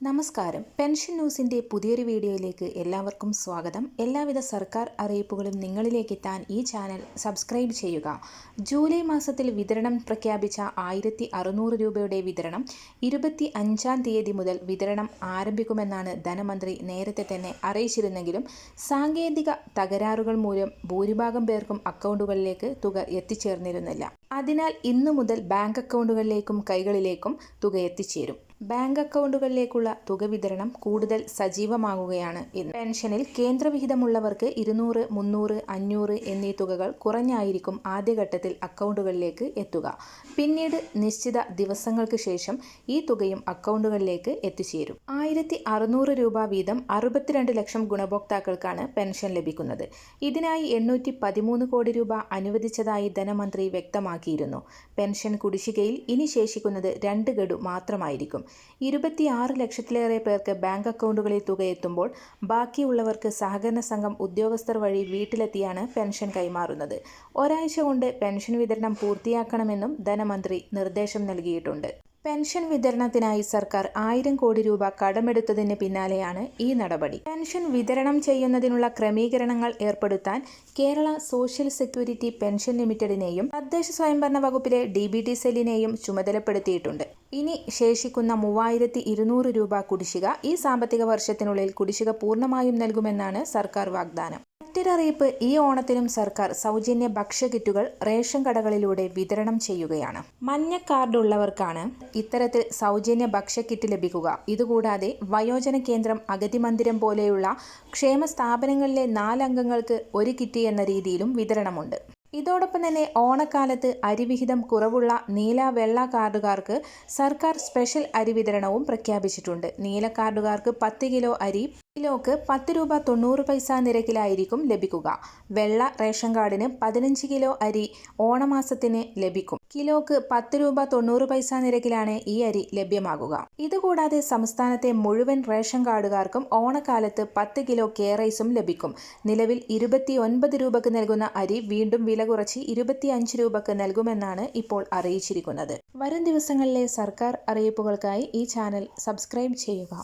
നമസ്കാരം. പെൻഷൻ ന്യൂസിന്റെ പുതിയൊരു വീഡിയോയിലേക്ക് എല്ലാവർക്കും സ്വാഗതം. എല്ലാവിധ സർക്കാർ അറിയിപ്പുകളും നിങ്ങളിലേക്ക് എത്താൻ ഈ ചാനൽ സബ്സ്ക്രൈബ് ചെയ്യുക. ജൂലൈ മാസത്തിൽ വിതരണം പ്രഖ്യാപിച്ച ആയിരത്തി അറുന്നൂറ് രൂപയുടെ വിതരണം ഇരുപത്തി അഞ്ചാം തീയതി മുതൽ വിതരണം ആരംഭിക്കുമെന്നാണ് ധനമന്ത്രി നേരത്തെ തന്നെ അറിയിച്ചിരുന്നെങ്കിലും സാങ്കേതിക തകരാറുകൾ മൂലം ഭൂരിഭാഗം പേർക്കും അക്കൗണ്ടുകളിലേക്ക് തുക എത്തിച്ചേർന്നിരുന്നില്ല. അതിനാൽ ഇന്നു മുതൽ ബാങ്ക് അക്കൗണ്ടുകളിലേക്കും കൈകളിലേക്കും തുക എത്തിച്ചേരും. ബാങ്ക് അക്കൗണ്ടുകളിലേക്കുള്ള തുക വിതരണം കൂടുതൽ സജീവമാകുകയാണ് ഇന്ന് പെൻഷനിൽ കേന്ദ്രവിഹിതമുള്ളവർക്ക് ഇരുന്നൂറ് മുന്നൂറ് അഞ്ഞൂറ് എന്നീ തുകകൾ കുറഞ്ഞായിരിക്കും ആദ്യഘട്ടത്തിൽ അക്കൗണ്ടുകളിലേക്ക് എത്തുക. പിന്നീട് നിശ്ചിത ദിവസങ്ങൾക്ക് ശേഷം ഈ തുകയും അക്കൗണ്ടുകളിലേക്ക് എത്തിച്ചേരും. ആയിരത്തി അറുന്നൂറ് രൂപ വീതം അറുപത്തിരണ്ട് ലക്ഷം ഗുണഭോക്താക്കൾക്കാണ് പെൻഷൻ ലഭിക്കുന്നത്. ഇതിനായി എണ്ണൂറ്റി പതിമൂന്ന് കോടി രൂപ അനുവദിച്ചതായി ധനമന്ത്രി വ്യക്തമാക്കിയിരുന്നു. പെൻഷൻ കുടിശ്ശികയിൽ ഇനി ശേഷിക്കുന്നത് രണ്ട് ഗഡു മാത്രമായിരിക്കും. ഇരുപത്തിയാറ് ലക്ഷത്തിലേറെ പേർക്ക് ബാങ്ക് അക്കൗണ്ടുകളിൽ തുക എത്തുമ്പോൾ ബാക്കിയുള്ളവർക്ക് സഹകരണ സംഘം ഉദ്യോഗസ്ഥർ വഴി വീട്ടിലെത്തിയാണ് പെൻഷൻ കൈമാറുന്നത്. ഒരാഴ്ച കൊണ്ട് പെൻഷൻ വിതരണം പൂർത്തിയാക്കണമെന്നും ധനമന്ത്രി നിർദ്ദേശം നൽകിയിട്ടുണ്ട്. പെൻഷൻ വിതരണത്തിനായി സർക്കാർ ആയിരം കോടി രൂപ കടമെടുത്തതിന് പിന്നാലെയാണ് ഈ നടപടി. പെൻഷൻ വിതരണം ചെയ്യുന്നതിനുള്ള ക്രമീകരണങ്ങൾ ഏർപ്പെടുത്താൻ കേരള സോഷ്യൽ സെക്യൂരിറ്റി പെൻഷൻ ലിമിറ്റഡിനെയും തദ്ദേശ സ്വയംഭരണ വകുപ്പിലെ ഡി ബി ടി സെല്ലിനെയും ചുമതലപ്പെടുത്തിയിട്ടുണ്ട്. ഇനി ശേഷിക്കുന്ന മൂവായിരത്തി ഇരുന്നൂറ് രൂപ കുടിശ്ശിക ഈ സാമ്പത്തിക വർഷത്തിനുള്ളിൽ കുടിശ്ശിക പൂർണമായും നൽകുമെന്നാണ് സർക്കാർ വാഗ്ദാനം. മറ്റൊരറിയിപ്പ് ഈ ഓണത്തിനും സർക്കാർ സൗജന്യ ഭക്ഷ്യകിറ്റുകൾ റേഷൻ കടകളിലൂടെ വിതരണം ചെയ്യുകയാണ്. മഞ്ഞ കാർഡ് ഉള്ളവർക്കാണ് ഇത്തരത്തിൽ സൗജന്യ ഭക്ഷ്യക്കിറ്റ് ലഭിക്കുക. ഇതുകൂടാതെ വയോജന കേന്ദ്രം അഗതി മന്ദിരം പോലെയുള്ള ക്ഷേമ സ്ഥാപനങ്ങളിലെ നാലംഗങ്ങൾക്ക് ഒരു കിറ്റ് എന്ന രീതിയിലും വിതരണമുണ്ട്. ഇതോടൊപ്പം തന്നെ ഓണക്കാലത്ത് അരിവിഹിതം കുറവുള്ള നീല വെള്ള കാർഡുകാർക്ക് സർക്കാർ സ്പെഷ്യൽ അരി വിതരണവും പ്രഖ്യാപിച്ചിട്ടുണ്ട്. നീല കാർഡുകാർക്ക് പത്ത് കിലോ അരി കിലോക്ക് പത്ത് രൂപ തൊണ്ണൂറ് പൈസ നിരക്കിലായിരിക്കും ലഭിക്കുക. വെള്ള റേഷൻ കാർഡിന് പതിനഞ്ച് കിലോ അരി ഓണമാസത്തിന് ലഭിക്കും. കിലോക്ക് പത്ത് രൂപ തൊണ്ണൂറ് പൈസ നിരക്കിലാണ് ഈ അരി ലഭ്യമാകുക. ഇതുകൂടാതെ സംസ്ഥാനത്തെ മുഴുവൻ റേഷൻ കാർഡുകാർക്കും ഓണക്കാലത്ത് പത്ത് കിലോ കേറൈസും ലഭിക്കും. നിലവിൽ ഇരുപത്തി ഒൻപത് രൂപക്ക് നൽകുന്ന അരി വീണ്ടും വില കുറച്ച് ഇരുപത്തിയഞ്ച് രൂപക്ക് നൽകുമെന്നാണ് ഇപ്പോൾ അറിയിച്ചിരിക്കുന്നത്. വരും ദിവസങ്ങളിലെ സർക്കാർ അറിയിപ്പുകൾക്കായി ഈ ചാനൽ സബ്സ്ക്രൈബ് ചെയ്യുക.